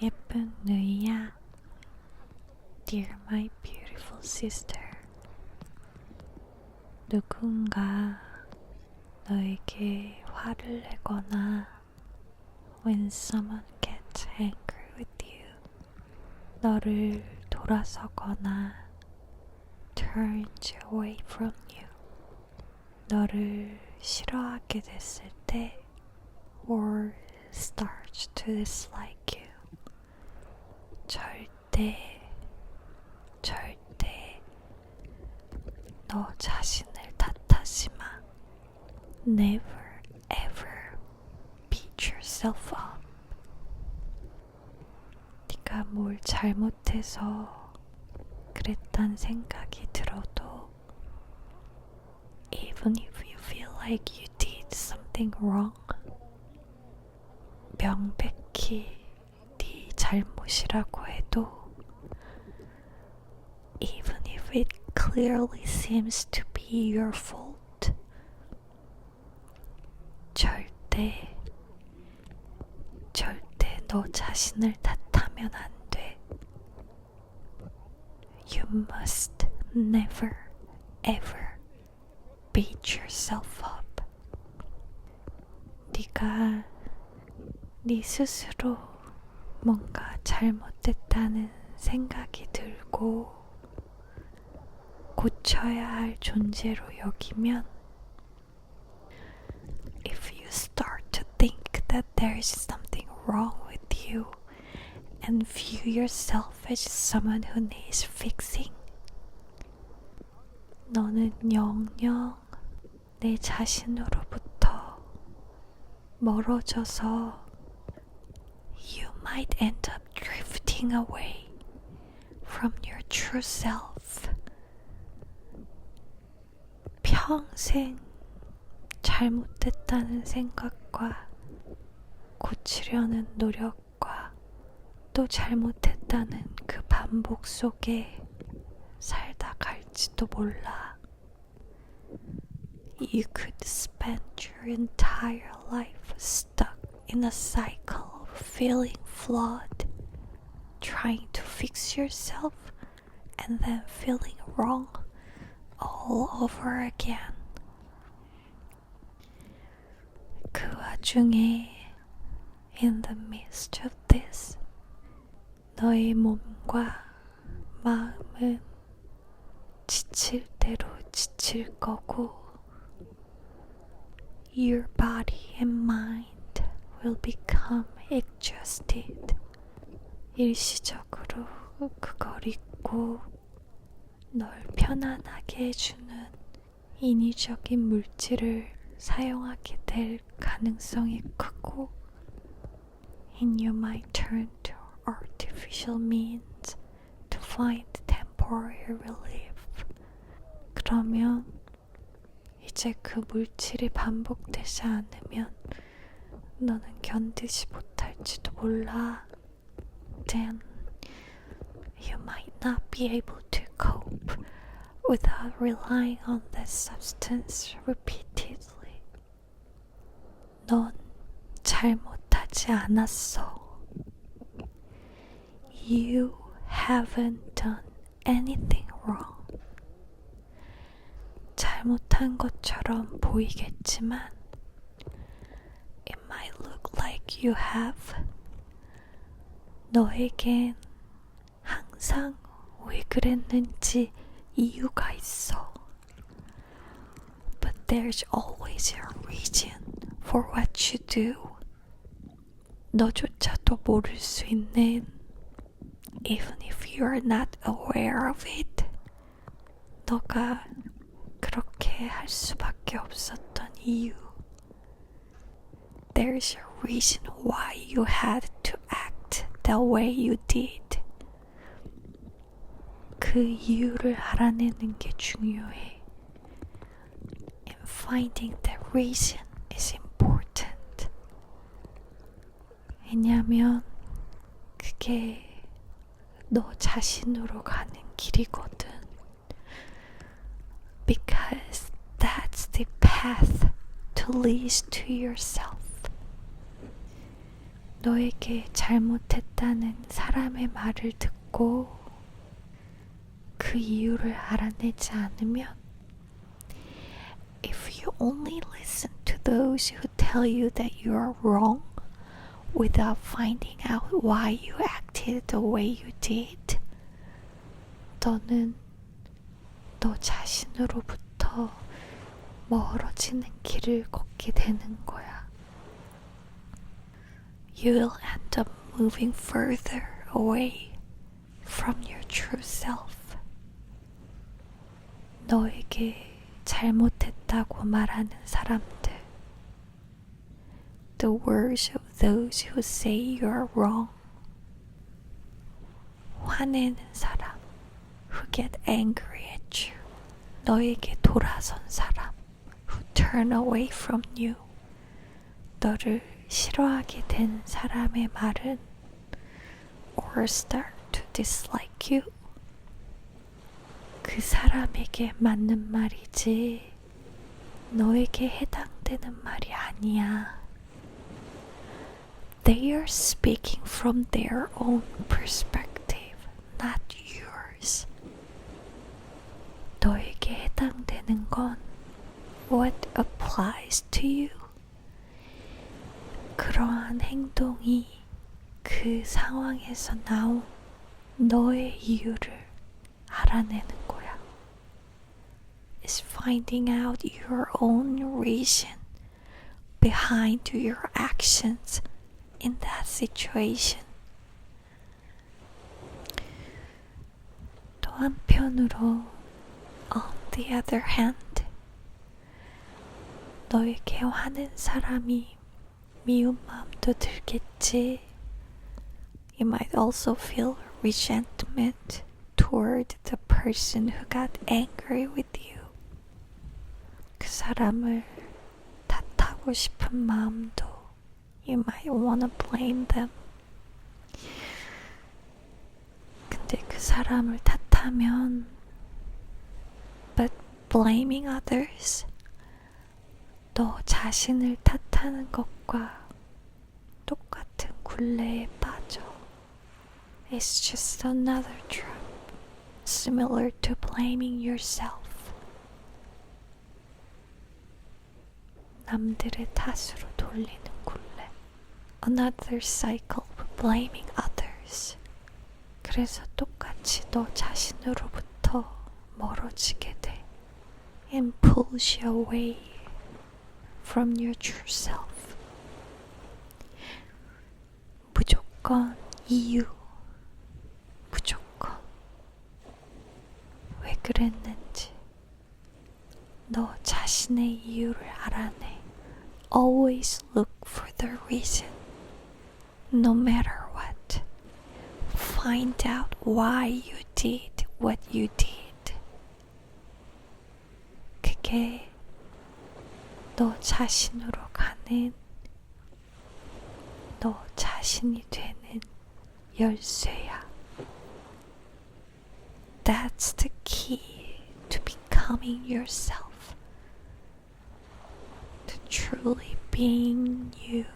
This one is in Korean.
예쁜 누이야. Dear my beautiful sister. 누군가 너에게 화를 내거나 when someone gets angry with you 너를 돌아서거나 turns away from you 너를 싫어하게 됐을 때 or starts to dislike 절대 절대 너 자신을 탓하지 마. Never ever beat yourself up. 네가 뭘 잘못해서 그랬단 생각이 들어도 even if you feel like you did something wrong 명백히 네 잘못이라고 해도 even if it clearly seems to be your fault. 절대, 절대 너 자신을 탓하면 안 돼. You must never, ever beat yourself up. 네가 네 스스로 뭔가 잘못됐다는 생각이 들고 고쳐야 할 존재로 여기면 if you start to think that there is something wrong with you and view yourself as someone who needs fixing 너는 영영 내 자신으로부터 멀어져서 you might end up drifting away from your true self. 평생 잘못됐다는 생각과 고치려는 노력과 또 잘못했다는 그 반복 속에 살다 갈지도 몰라. You could spend your entire life stuck in a cycle feeling flawed, trying to fix yourself, and then feeling wrong all over again. 그 와중에 in the midst of this 너의 몸과 마음은 지칠 대로 지칠 거고 your body and mind will become exhausted 일시적으로 그걸 잊고 널 편안하게 해주는 인위적인 물질을 사용하게 될 가능성이 크고 and you might turn to artificial means to find temporary relief. 그러면 이제 그 물질이 반복되지 않으면 너는 견디지 못 할지도 몰라. Then you might not be able to cope without relying on that substance repeatedly. 넌 잘못하지 않았어. You haven't done anything wrong. 잘못한 것처럼 보이겠지만, you have. 너에겐 항상 왜 그랬는지 이유가 있어. But there's always a reason for what you do. 너조차도 모를 수 있는 even if you're not aware of it. 너가 그렇게 할 수밖에 없었던 이유. There's a reason why you had to act the way you did. 그 이유를 알아내는 게 중요해. And finding the reason is important. 왜냐면 그게 너 자신으로 가는 길이거든. Because that's the path to lead to yourself. 너에게 잘못했다는 사람의 말을 듣고 그 이유를 알아내지 않으면 if you only listen to those who tell you that you are wrong without finding out why you acted the way you did, 너는 너 자신으로부터 멀어지는 길을 걷게 되는 거야. You'll end up moving further away from your true self. 너에게 잘못했다고 말하는 사람들. The words of those who say you're wrong. 화내는 사람. Who get angry at you. 너에게 돌아선 사람. Who turn away from you. 너를 싫어하게 된 사람의 말은 or start to dislike you. 그 사람에게 맞는 말이지 너에게 해당되는 말이 아니야. They are speaking from their own perspective, not yours. 너에게 해당되는 건 what applies to you. 그러한 행동이 그 상황에서 나온 너의 이유를 알아내는 거야. Is finding out your own reason behind your actions in that situation. 또 한편으로, on the other hand, 너에게 화낸 사람이 미운 마음도 들겠지. You might also feel resentment toward the person who got angry with you. 그 사람을 탓하고 싶은 마음도 you might wanna blame them. 근데 그 사람을 탓하면 but blaming others 너 자신을 탓하는 것과 똑같은 굴레에 빠져. It's just another trap, similar to blaming yourself. 남들의 탓으로 돌리는 굴레. Another cycle of blaming others. 그래서 똑같이 너 자신으로부터 멀어지게 돼. And pulls you away from your true self. 무조건 이유. 무조건. 왜 그랬는지. 너 자신의 이유를 알아내. Always look for the reason. No matter what. Find out why you did what you did. 그게 너 자신으로 가는 너 자신이 되는 Hosea. That's the key to becoming yourself, to truly being you.